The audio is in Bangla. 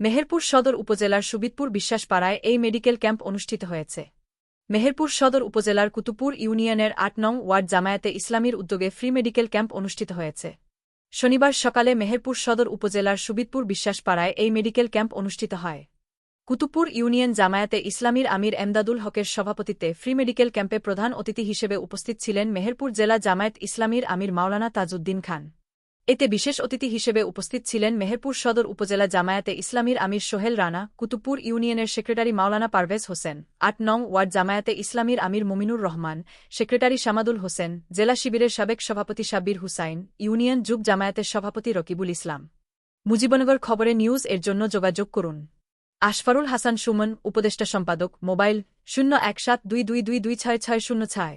মেহেরপুর সদর উপজেলার সুবিদপুর বিশ্বাসপাড়ায় এই মেডিকেল ক্যাম্প অনুষ্ঠিত হয়েছে। মেহেরপুর সদর উপজেলার কুতুপুর ইউনিয়নের আট নং ওয়ার্ড জামায়াতে ইসলামীর উদ্যোগে ফ্রি মেডিকেল ক্যাম্প অনুষ্ঠিত হয়েছে। শনিবার সকালে মেহেরপুর সদর উপজেলার সুবিদপুর বিশ্বাসপাড়ায় এই মেডিকেল ক্যাম্প অনুষ্ঠিত হয়। কুতুবপুর ইউনিয়ন জামায়াতে ইসলামীর আমির এমদাদুল হকের সভাপতিত্বে ফ্রি মেডিকেল ক্যাম্পে প্রধান অতিথি হিসেবে উপস্থিত ছিলেন মেহেরপুর জেলা জামায়াত ইসলামীর আমির মাওলানা তাজউদ্দিন খান। এতে বিশেষ অতিথি হিসেবে উপস্থিত ছিলেন মেহেরপুর সদর উপজেলা জামায়াতে ইসলামীর আমির সোহেল রানা, কুতুবপুর ইউনিয়নের সেক্রেটারি মাওলানা পারভেজ হোসেন, আট নং ওয়ার্ড জামায়াতে ইসলামীর আমির মুমিনুর রহমান, সেক্রেটারি শামাদুল হোসেন, জেলা শিবিরের সাবেক সভাপতি সাব্বির হুসাইন, ইউনিয়ন যুগ জামায়াতের সভাপতি রকিবুল ইসলাম। মুজিবনগর খবরে নিউজ এর জন্য যোগাযোগ করুন। আশফারুল হাসান সুমন, উপদেষ্টা সম্পাদক, মোবাইল শূন্য এক সাত দুই দুই দুই দুই ছয় ছয় শূন্য ছয়।